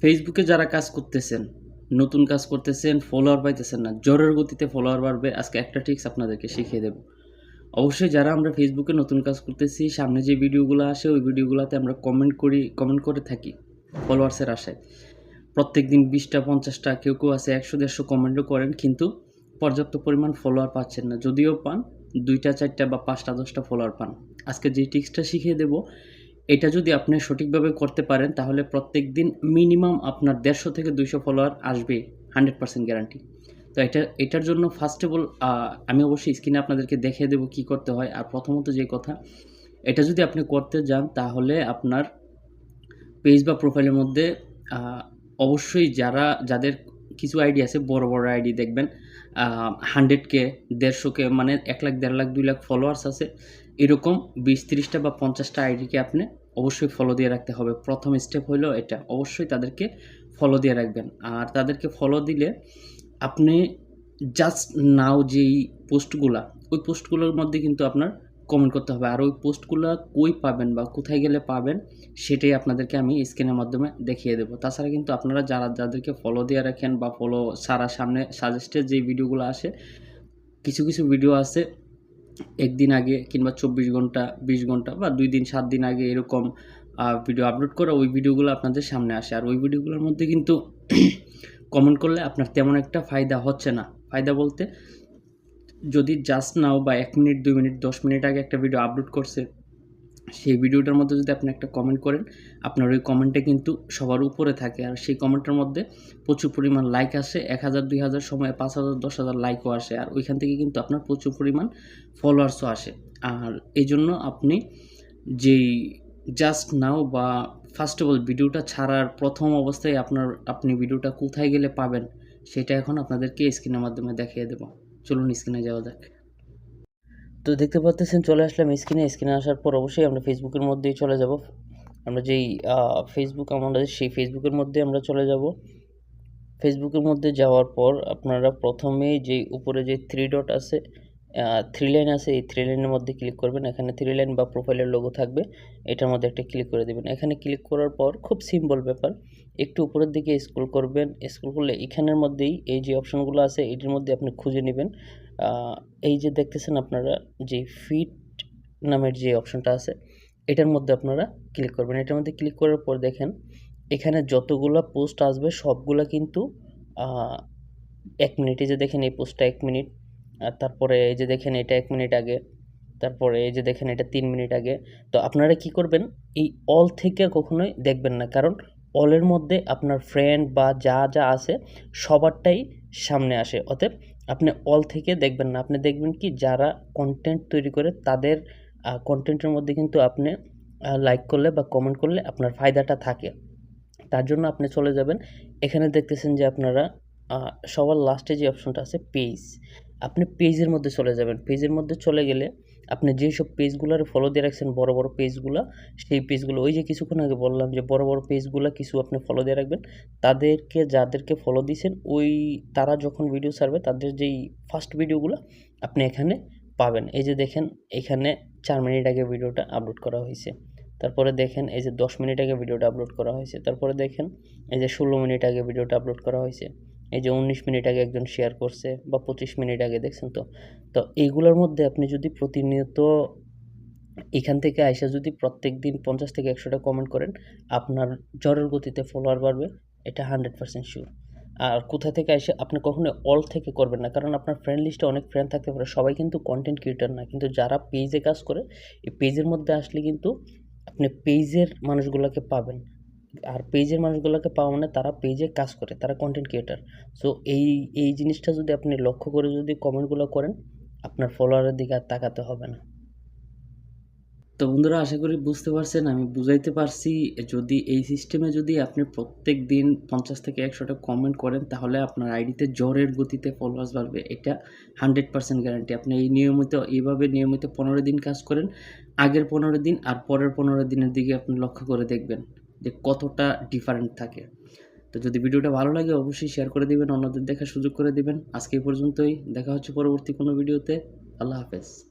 ফেসবুকে যারা কাজ করতেছেন, নতুন কাজ করতেছেন ফলোয়ার পাইতেছেন না, জ্বরের গতিতে ফলোয়ার বাড়বে, আজকে একটা ট্রিক্স আপনাদেরকে শিখিয়ে দেব। অবশ্যই যারা আমরা ফেসবুকে নতুন কাজ করতেছি, সামনে যে ভিডিওগুলো আসে, ওই ভিডিওগুলোতে আমরা কমেন্ট করি কমেন্ট করে থাকি ফলোয়ার্সের আশায়। প্রত্যেক দিন বিশটা, পঞ্চাশটা, কেউ কেউ আছে একশো, দেড়শো কমেন্টও করেন, কিন্তু পর্যাপ্ত পরিমাণ ফলোয়ার পাচ্ছেন না। যদিও পান, দুইটা, চারটা বা পাঁচটা, দশটা ফলোয়ার পান। আজকে যে টিক্সটা শিখিয়ে দেব এটা যদি আপনি সঠিকভাবে করতে পারেন, তাহলে প্রত্যেক দিন মিনিমাম আপনার দেড়শো থেকে দুইশো ফলোয়ার আসবে হান্ড্রেড পার্সেন্ট গ্যারান্টি তো এটা, এটার জন্য ফার্স্ট অফ অল আমি অবশ্যই স্ক্রিনে আপনাদেরকে দেখিয়ে দেবো কী করতে হয়। আর প্রথমত যে কথা, এটা যদি আপনি করতে যান, তাহলে আপনার পেজ বা প্রোফাইলের মধ্যে অবশ্যই যারা, যাদের কিছু আইডি আছে, বড় বড় আইডি দেখবেন হান্ড্রেড কে দেড়শো কে মানে এক লাখ, দেড় লাখ, দুই লাখ ফলোয়ার্স আছে এরকম বিশ তিরিশটা বা পঞ্চাশটা আইডিকে আপনি অবশ্যই ফলো দিয়ে রাখতে হবে। প্রথম স্টেপ হলো এটা। অবশ্যই তাদেরকে ফলো দিয়ে রাখবেন। আর তাদেরকে ফলো দিলে আপনি জাস্ট নাও যেই পোস্টগুলা, ওই পোস্টগুলোর মধ্যে কিন্তু আপনার কমেন্ট করতে হবে। আর ওই পোস্টগুলো কই পাবেন বা কোথায় গেলে পাবেন, সেটাই আপনাদেরকে আমি স্ক্রিনের মাধ্যমে দেখিয়ে দেবো। তাছাড়া কিন্তু আপনারা যারা, যাদেরকে ফলো দিয়ে রাখেন বা ফলো সারা সামনে সাজেস্টেড যে ভিডিওগুলো আসে, কিছু কিছু ভিডিও আছে একদিন আগে কিংবা চব্বিশ ঘণ্টা, বিশ ঘণ্টা বা দুই দিন, সাত দিন আগে এরকম ভিডিও আপলোড করা ওই ভিডিওগুলো আপনাদের সামনে আসে। আর ওই ভিডিওগুলোর মধ্যে কিন্তু কমেন্ট করলে আপনার তেমন একটা ফায়দা হচ্ছে না। ফায়দা বলতে, যদি জাস্ট নাও বা এক মিনিট, দুই মিনিট, দশ মিনিট আগে একটা ভিডিও আপলোড করছে সেই ভিডিওটার মধ্যে যদি আপনি একটা কমেন্ট করেন, আপনার ওই কমেন্টে কিন্তু সবার উপরে থাকে। আর সেই কমেন্টের মধ্যে প্রচুর পরিমাণ লাইক আসে, এক হাজার, দুই হাজার, সময় পাঁচ হাজার, দশ হাজার লাইকও আসে। আর ওইখান থেকে কিন্তু আপনার প্রচুর পরিমাণ ফলোয়ার্সও আসে। আর এই জন্য আপনি যেই জাস্ট নাও বা ফার্স্ট অফ অল ভিডিওটা ছাড়ার প্রথম অবস্থায় আপনার, আপনি ভিডিওটা কোথায় গেলে পাবেন, সেটা এখন আপনাদেরকে স্ক্রিনের মাধ্যমে দেখিয়ে দেবো। চলুন স্ক্রিনে যাওয়া যাক। তো দেখতে পাচ্ছেন চলে আসলাম স্ক্রিনে। স্ক্রিনে আসার পর অবশ্যই আমরা ফেসবুকের মধ্যেই চলে যাব। আমরা যেই ফেসবুক আমাদের সেই ফেসবুকের মধ্যে আমরা চলে যাব। ফেসবুকের মধ্যে যাওয়ার পর আপনারা প্রথমেই যে উপরে যে থ্রি ডট আছে থ্রি লাইন আছে, এই থ্রি লাইনের মধ্যে ক্লিক করবেন। এখানে থ্রি লাইন বা প্রোফাইলের লোগো থাকবে, এটার মধ্যে একটা ক্লিক করে দেবেন। এখানে ক্লিক করার পর খুব সিম্পল ব্যাপার, একটু উপরের দিকে স্ক্রল করবেন। স্ক্রল করলে এখানের মধ্যেই এই যে অপশনগুলো আছে, এটির মধ্যে আপনি খুঁজে নেবেন। এই যে দেখতেছেন আপনারা যে ফিট নামের যে অপশনটা আছে, এটার মধ্যে আপনারা ক্লিক করবেন। এটার মধ্যে ক্লিক করার পর দেখেন, এখানে যতগুলো পোস্ট আসবে, সবগুলা কিন্তু এক মিনিটে যে দেখেন এই পোস্টটা এক মিনিট তারপরে এই যে দেখেন এটা এক মিনিট আগে, তারপরে এই যে দেখেন এটা তিন মিনিট আগে। তো আপনারা কি করবেন, এই অল থেকে কখনোই দেখবেন না, কারণ অলের মধ্যে আপনার ফ্রেন্ড বা যা যা আছে, সবারটাই সামনে আসে। অতএব আপনি অল থেকে দেখবেন না। আপনি দেখবেন কি যারা কন্টেন্ট তৈরি করে তাদের কন্টেন্টের মধ্যে কিন্তু আপনি লাইক করলে বা কমেন্ট করলে আপনার ফায়দাটা থাকে। তার জন্য আপনি চলে যাবেন। এখানে দেখতেছেন যে আপনারা সবার লাস্টে যে অপশনটা আছে পেজ আপনি পেজের মধ্যে চলে যাবেন। পেজের মধ্যে চলে গেলে আপনি যেসব পেজগুলোর ফলো দিয়ে রাখছেন, বড় বড় পেজগুলো, সেই পেজগুলো, ওই যে কিছুক্ষণ আগে বললাম যে বড় বড় পেজগুলো কিছু আপনি ফলো দিয়ে রাখবেন। তাদেরকে, যাদেরকে ফলো দিয়েছেন ওই তারা যখন ভিডিও ছাড়বে, তাদের যেই ফার্স্ট ভিডিওগুলো আপনি এখানে পাবেন। এই যে দেখেন, এখানে চার মিনিট আগে ভিডিওটা আপলোড করা হয়েছে। তারপরে দেখেন, এই যে দশ মিনিট আগে ভিডিওটা আপলোড করা হয়েছে। তারপরে দেখেন, এই যে ষোলো মিনিট আগে ভিডিওটা আপলোড করা হয়েছে। এই যে উনিশ মিনিট আগে একজন শেয়ার করছে বা পঁচিশ মিনিট আগে, দেখছেন তো? তো এইগুলোর মধ্যে আপনি যদি প্রতিনিয়ত এখান থেকে আইসা যদি প্রত্যেক দিন পঞ্চাশ থেকে একশোটা কমেন্ট করেন, আপনার জ্বরের গতিতে ফলোয়ার বাড়বে, এটা হান্ড্রেড পার্সেন্ট শিওর আর কোথা থেকে এসে আপনি কখনো অল থেকে করবেন না, কারণ আপনার ফ্রেন্ড লিস্টে অনেক ফ্রেন্ড থাকতে পারে, সবাই কিন্তু কন্টেন্ট ক্রিয়েটার না, কিন্তু যারা পেজে কাজ করে, এই পেজের মধ্যে আসলে কিন্তু আপনি পেজের মানুষগুলোকে পাবেন। আর পেজের মানুষগুলোকে পাওয়া মানে তারা পেজে কাজ করে, তারা কন্টেন্ট ক্রিয়েটার সো এই এই জিনিসটা যদি আপনি লক্ষ্য করে যদি কমেন্টগুলো করেন, আপনার ফলোয়ারের দিকে আর তাকাতে হবে না। তো বন্ধুরা, আশা করি বুঝতে পারছেন, আমি বুঝাইতে পারছি, যদি এই সিস্টেমে যদি আপনি প্রত্যেক দিন পঞ্চাশ থেকে একশোটা কমেন্ট করেন, তাহলে আপনার আইডিতে জ্বরের গতিতে ফলোয়ার্স বাড়বে। এটা হান্ড্রেড পার্সেন্ট গ্যারান্টি আপনি এই নিয়মিত, এইভাবে নিয়মিত পনেরো দিন কাজ করেন, আগের পনেরো দিন আর পরের পনেরো দিনের দিকে আপনি লক্ষ্য করে দেখবেন। যে কতটা ডিফারেন্ট থাকে। তো যদি ভিডিওটা ভালো লাগে, অবশ্যই শেয়ার করে দিবেন, অন্যদের দেখার সুযোগ করে দেবেন। আজকে এই পর্যন্তই। দেখা হচ্ছে পরবর্তী কোনো ভিডিওতে আল্লাহ হাফেজ।